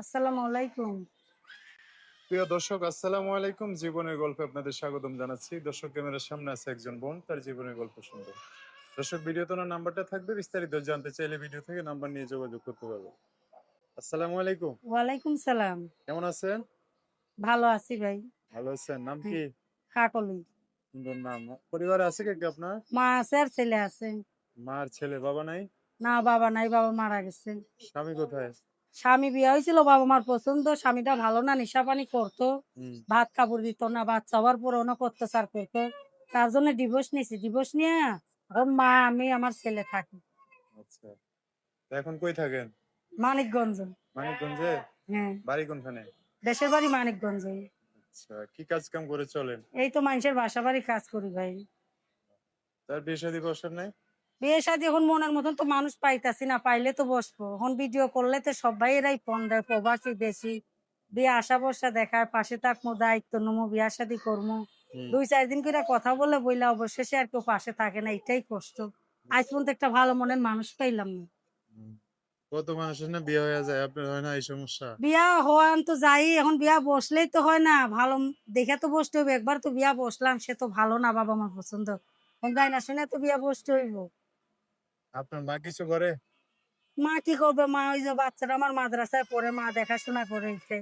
আসসালামু আলাইকুম। প্রিয় দর্শক আসসালামু আলাইকুম। জীবনের গল্পে আপনাদের স্বাগতম জানাচ্ছি। দর্শক ক্যামেরার সামনে আছে একজন বোন তার জীবনের গল্প শুনবে। দর্শক ভিডিওতে ওনার নাম্বারটা থাকবে বিস্তারিত জানতে চাইলে ভিডিও থেকে নাম্বার নিয়ে যোগাযোগ করতে পারবে আসসালামু আলাইকুম। ওয়ালাইকুম সালাম। কেমন আছেন? ভালো আছি ভাই। ভালো আছেন। নাম কি? কাকলি সুন্দর নাম। পরিবারে আছে কে কে আপনার? মা আছে আর ছেলে আছে। মার ছেলে বাবা নাই? না বাবা নাই বাবা মারা গেছে। স্বামী কোথায়? স্বামী বিয়ে হয়েছিল বাবা মার পছন্দ স্বামীটা ভালো না নেশা পানি করতো। ভাত কাপড় দিত না বাচ্চা হওয়ার পর অনেক অত্যাচার করতো তার জন্য ডিভোর্স নিয়েছি। ডিভোর্স নিয়ে এখন মা আমি আমার ছেলে থাকি। আচ্ছা। এখন কই থাকেন? মানিকগঞ্জ। মানিকগঞ্জে? হ্যাঁ। বাড়ি কোনখানে? দেশের বাড়ি মানিকগঞ্জ। আচ্ছা কি কাজ কাম করে চলেন? এই তো মানুষের বাসা বাড়ি কাজ করি ভাই। তার বিয়ে শাদী বসার নাই? বিয়ে শাদী এখন মনের মতন তো মানুষ পাইতাছি না পাইলে তো বসবো। এখন ভিডিও করলে তো সবাই এরাই ফোন দেয় প্রবাসী বেশি। বিয়ে আশা বসা দেখায় পাশে থাকব দায়িত্ব নমো বিয়া শাদী করব দুই চার দিন করে কথা বলে বইলা অবশেষে আর কেউ পাশে থাকে না এটাই কষ্ট। আজ পর্যন্ত একটা ভালো মনের মানুষ পাইলাম না। কত মানুষের না বিয়ে হয়ে যায় আপনার হয় না এই সমস্যা? বিয়া হওয়ান তো যাই এখন বিয়া বসলেই তো হয় না ভালো দেখে তো বসতে হইব একবার তো বিয়া বসলাম সে তো ভালো না বাবা আমার পছন্দ। এখন যাই না শুনে তো বিয়া বসতে হইব। আপনার মা কিছু করে? মা কি করবে? মা ওই যে বাচ্চারা আমার মাদ্রাসায় পড়ে মা দেখাশোনা করে এসে।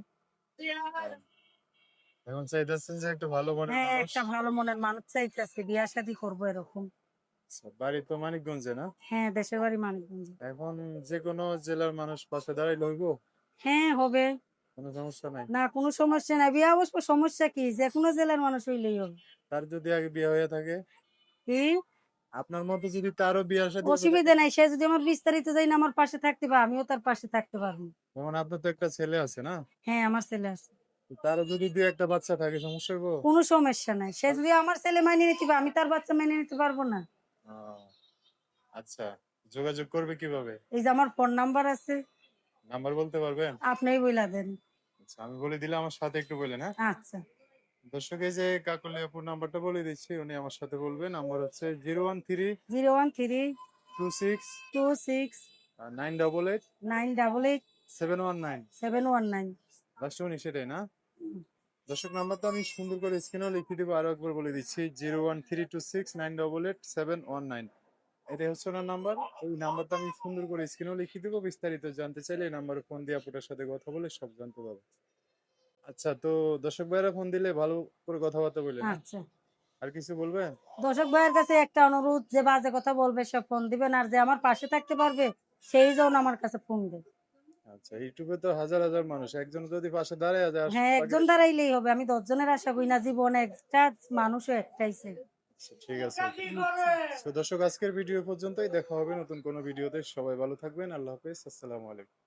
এখন চাইতেছেন যে একটু ভালো মনে হ্যাঁ একটা ভালো মনের মানুষ চাইতেছে বিয়া শাদী করব এরকম। বাড়ি তো মানিকগঞ্জে না? হ্যাঁ দেশের বাড়ি মানিকগঞ্জ। এখন যে কোনো জেলার মানুষ পাশে দাঁড়াই লইব হ্যাঁ হবে। কোনো সমস্যা নাই? না কোনো সমস্যা নাই। বিয়া অবশ্য সমস্যা কি? যে কোনো জেলার মানুষ হইলেই হবে। তার যদি আগে বিয়ে হয়ে থাকে? কি? আপনার মতো যদি তারও বিয়ের সাথে অসুবিধা নাই সে যদি আমার বিস্তারিত যাই না আমার পাশে থাকতে পারে আমিও তার পাশে থাকতে পারব। যেমন আপনার তো একটা ছেলে আছে না? হ্যাঁ আমার ছেলে আছে। তারও যদি দুই একটা বাচ্চা থাকে সমস্যা হইব কোনো সমস্যা নাই। সে যদি আমার ছেলে মানিয়ে নিতে পারে আমি তার বাচ্চা মেনে নিতে পারব না। আচ্ছা। যোগাযোগ করবে কীভাবে? এই যে আমার ফোন নাম্বার আছে। নাম্বার বলতে পারবেন? আপনিই বইলা দেন। আচ্ছা আমি বলে দিলে আমার সাথে একটু বলেন হ্যাঁ? আচ্ছা। দর্শক এই যে কাকলি আপুর নাম্বারটা বলে দিচ্ছি উনি আমার সাথে বলবেন। নাম্বার হচ্ছে zero one three zero one three two six two six nine double eight nine double eight seven one nine. Seven one nine. Last উনি সেটাই না? দর্শক নাম্বার তো আমি সুন্দর করে স্ক্রিনেও লিখে দেবো আরও একবার বলে দিচ্ছি zero one three two six nine double eight seven one nine. এটাই হচ্ছে ওনার নাম্বার। এই নাম্বারটা আমি সুন্দর করে স্ক্রিনেও লিখে দেবো বিস্তারিত জানতে চাইলে এই নাম্বারে ফোন দিয়ে আপনার সাথে কথা বলে সব জানতে পারব। আচ্ছা তো দর্শক ভাইরা ফোন দিলে ভালো করে কথাবার্তা বললেন? আচ্ছা। আর কিছু বলবেন? দর্শক ভাইয়ের কাছে একটা অনুরোধ যে বাজে কথা বলবে সে ফোন দিবেন আর যে আমার পাশে থাকতে পারবে সেই জন আমার কাছে ফোন দেবে আচ্ছা ইউটিউবে তো হাজার হাজার মানুষ একজন যদি পাশে দাঁড়ায় যায় হ্যাঁ একজন দাঁড়াইলেই হবে আমি দশজনের আশা করি না জীবনে একটা মানুষও একটাই চাই আচ্ছা, ঠিক আছে। তো দর্শক আজকের ভিডিও পর্যন্তই দেখা হবে নতুন কোনো ভিডিওতে। সবাই ভালো থাকবেন আল্লাহ হাফেজ আসসালামু আলাইকুম।